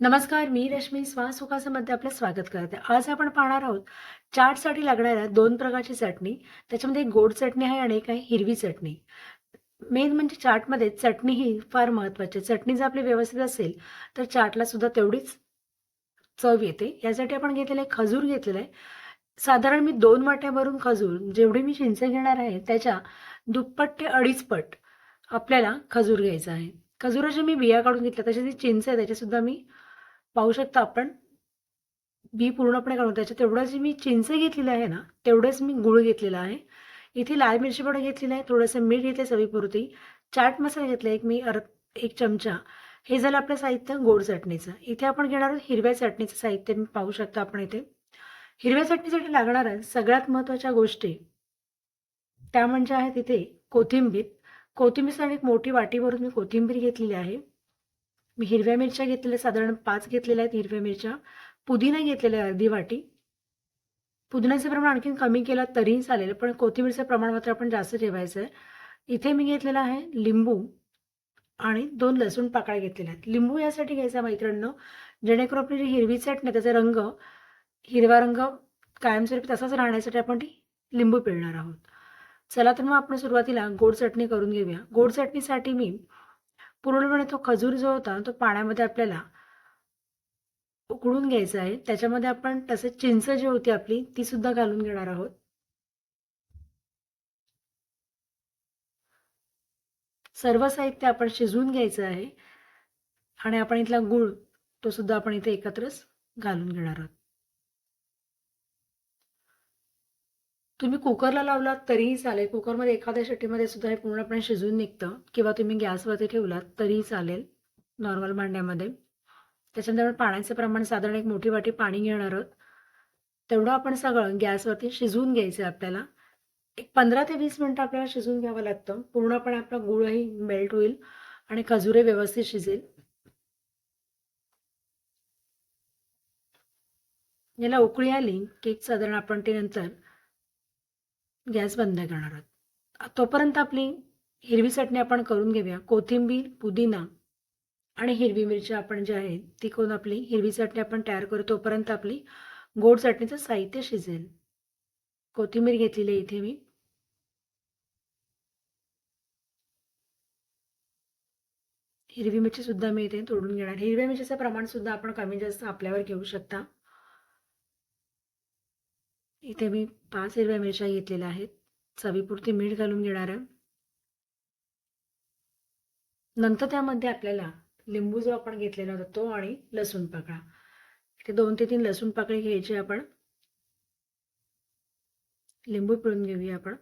नमस्कार मी रश्मी स्वासुखासमध्ये आपलं स्वागत करते आज आपण पाहणार आहोत चाटसाठी लागणाऱ्या दोन प्रकारची चटणी. त्याच्यामध्ये एक गोड चटणी आहे आणि एक आहे हिरवी चटणी. मेन म्हणजे चाटमध्ये चटणी ही फार महत्त्वाची आहे. चटणी जर आपली व्यवस्थित असेल तर चाटला सुद्धा तेवढीच चव येते. यासाठी आपण घेतलेलं आहे खजूर घेतलेलं आहे. साधारण मी दोन वाट्यावरून खजूर जेवढी मी चिंच घेणार आहे त्याच्या दुप्पट ते अडीचपट आपल्याला खजूर घ्यायचा आहे. खजुराच्या मी बिया काढून घेतल्या तसे जी चिंच आहे त्याच्यासुद्धा मी पाहू शकता आपण. बी पूर्णपणे काढून त्याच्यात तेवढं जी मी चिंच घेतलेलं आहे ना तेवढंच मी गुळ घेतलेला आहे. इथे लाल मिरची पावडर घेतलेलं आहे थोडंसं मीठ घेतलं चवीपुरती. चाट मसाला घेतला एक मी अर एक चमचा. हे झालं आपलं साहित्य गोड चटणीचं. इथे आपण घेणार आहोत हिरव्या चटणीचं साहित्य मी पाहू शकता आपण इथे. हिरव्या चटणीसाठी लागणाऱ्या सगळ्यात महत्त्वाच्या गोष्टी. त्या म्हणजे आहेत इथे कोथिंबीर. कोथिंबीरसाठी एक मोठी वाटीवरून मी कोथिंबीर घेतलेली आहे. मी हिरव्या मिरच्या घेतलेल्या साधारण पाच घेतलेल्या आहेत हिरव्या मिरच्या. पुदिना घेतलेल्या अर्धी वाटी. पुदिन्याचं प्रमाण आणखीन कमी केलं तरीही चालेल पण कोथिंबीरचं प्रमाण मात्र आपण जास्त ठेवायचं आहे. इथे मी घेतलेला आहे लिंबू आणि दोन लसूण पाकळ्या घेतलेल्या आहेत. लिंबू यासाठी घ्यायचा मैत्रिणीनं जेणेकरून आपली जी हिरवी चटणी त्याचा रंग हिरवा रंग कायमस्वरूपी तसाच राहण्यासाठी आपण ती लिंबू पिळणार आहोत. चला तर मग आपण सुरुवातीला गोड चटणी करून घेऊया. गोड चटणीसाठी मी पूर्णपणे तो खजूर जो होता तो पाण्यामध्ये आपल्याला उकळून घ्यायचा आहे. त्याच्यामध्ये आपण तसेच चिंच जी होती आपली ती सुद्धा घालून घेणार आहोत. सर्व साहित्य आपण शिजवून घ्यायचं आहे. आणि आपण इथला गुळ तो सुद्धा आपण इथे एकत्रच घालून घेणार आहोत. तुम्ही कुकरला लावलात तरीही चालेल. कुकरमध्ये एखाद्या शेटीमध्ये सुद्धा हे पूर्णपणे शिजून निघतं किंवा तुम्ही गॅसवरती ठेवलात तरीही चालेल नॉर्मल भांड्यामध्ये. त्याच्यानंतर आपण पाण्याचं प्रमाण साधारण एक मोठी वाटी पाणी घेणार आहोत. तेवढं आपण सगळं गॅसवरती शिजवून घ्यायचं आहे आपल्याला. एक पंधरा ते वीस मिनटं आपल्याला शिजवून घ्यावं लागतं. पूर्णपणे आपला गुळही मेल्ट होईल आणि खजुरे व्यवस्थित शिजेल. याला उकळी आली की साधारण आपण ते नंतर गॅस बंद करणार आहोत. तोपर्यंत आपली हिरवी चटणी आपण करून घेऊया. कोथिंबीर पुदिना आणि हिरवी मिरची आपण जी आहे ती करून आपली हिरवी चटणी आपण तयार करू. तोपर्यंत आपली गोड चटणीचं साहित्य शिजेल. कोथिंबीर घेतलेली आहे इथे मी. हिरवी मिरची सुद्धा मी इथे तोडून घेणार. हिरव्या मिरचीचं प्रमाण सुद्धा आपण कमी जास्त आपल्यावर घेऊ शकता. इथे मी पाच हिरव्या मिरच्या घेतलेल्या आहेत. चवीपुरती मीठ घालून घेणार आहे. नंतर त्यामध्ये आपल्याला लिंबू जो आपण घेतलेला होता तो आणि लसूण पाकळा. इथे दोन ते तीन लसूण पाकळी घ्यायची आपण. लिंबू पिळून घेऊया आपण.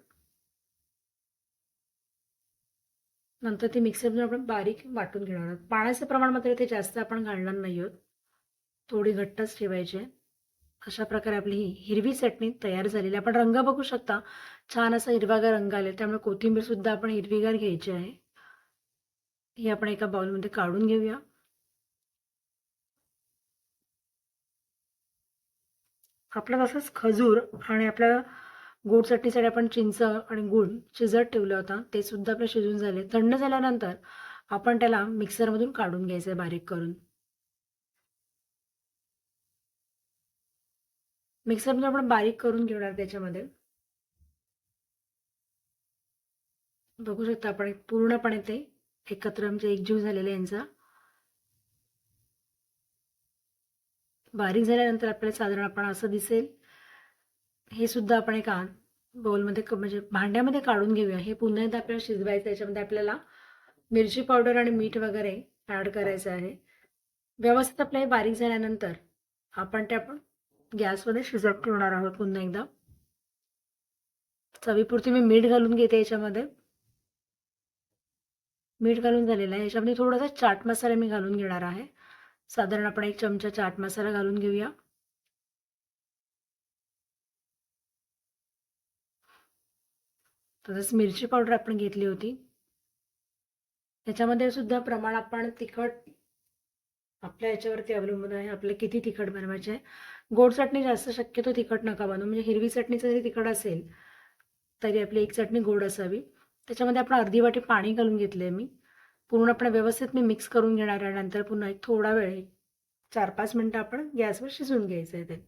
नंतर ते मिक्सरने आपण बारीक वाटून घेणार आहोत. पाण्याचं प्रमाण मात्र इथे जास्त आपण घालणार नाही आहोत. थोडी घट्टच ठेवायची आहे. अशा प्रकारे आपली ही हिरवी चटणी तयार झालेली आपण रंग बघू शकता. छान असा हिरवागार रंग आले त्यामुळे कोथिंबीर सुद्धा आपण हिरवीगार घ्यायची आहे. ही आपण एका बाउलमध्ये काढून घेऊया. आपलं तसंच खजूर आणि आपल्या गोड चटणीसाठी आपण चिंच आणि गुळ शिजत ठेवला होता. ते सुद्धा आपलं शिजून झाले. थंड झाल्यानंतर आपण त्याला मिक्सरमधून काढून घ्यायचं आहे बारीक करून. मिक्सरमध्ये आपण बारीक करून घेणार त्याच्यामध्ये. बघू शकता आपण पूर्णपणे ते एकत्र म्हणजे एकजीव झालेले यांचा. बारीक झाल्यानंतर आपल्याला साधारण आपण असं दिसेल. हे सुद्धा आपण एका बाउलमध्ये म्हणजे भांड्यामध्ये काढून घेऊया. हे पुन्हा एकदा आपल्याला शिजवायचं याच्यामध्ये आपल्याला मिरची पावडर आणि मीठ वगैरे ॲड करायचं आहे. व्यवस्थित आपलं हे बारीक झाल्यानंतर आपण ते आपण गॅसमध्ये शिजत ठेवणार आहोत पुन्हा एकदा. चवीपुरती मी मीठ घालून घेते याच्यामध्ये. मीठ घालून झालेलं आहे. याच्यामध्ये थोडासा चाट मसाला मी घालून घेणार आहे. साधारण आपण एक चमचा चाट मसाला घालून घेऊया. तसंच मिरची पावडर आपण घेतली होती. त्याच्यामध्ये सुद्धा प्रमाण आपण तिखट आपल्या याच्यावरती अवलंबून आहे आपल्याला किती तिखट बनवायचे आहे. गोड चटणी जास्त शक्यतो तिखट नका बनवू म्हणजे हिरवी चटणीचं जरी तिखट असेल तरी आपली एक चटणी गोड असावी. त्याच्यामध्ये आपण अर्धी वाटी पाणी घालून घेतले मी. पूर्णपणे व्यवस्थित मी मिक्स करून घेणार आहे नंतर पुन्हा एक थोडा वेळ चार पाच मिनटं आपण गॅसवर शिजवून घ्यायचं आहे ते.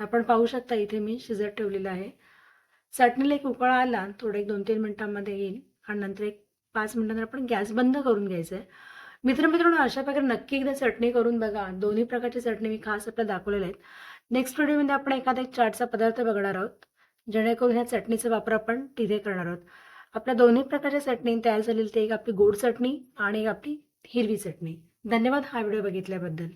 आपण पाहू शकता इथे मी शिजत ठेवलेलं आहे. चटणीला एक उकळा आला थोडं एक दोन तीन मिनटांमध्ये येईल आणि नंतर एक पाच मिनटानंतर आपण गॅस बंद करून घ्यायचं आहे मित्रमित्रांनो अशा प्रकारे नक्की एकदा चटणी करून बघा. दोन्ही प्रकारची चटणी मी खास आपल्या दाखवलेल्या आहेत. नेक्स्ट व्हिडिओमध्ये आपण एखादा एक चाटचा पदार्थ बघणार आहोत जेणेकरून ह्या चटणीचा वापर आपण तिथे करणार आहोत. आपल्या दोन्ही प्रकारच्या चटणी तयार झालेली ते एक आपली गोड चटणी आणि एक आपली हिरवी चटणी. धन्यवाद हा व्हिडिओ बघितल्याबद्दल.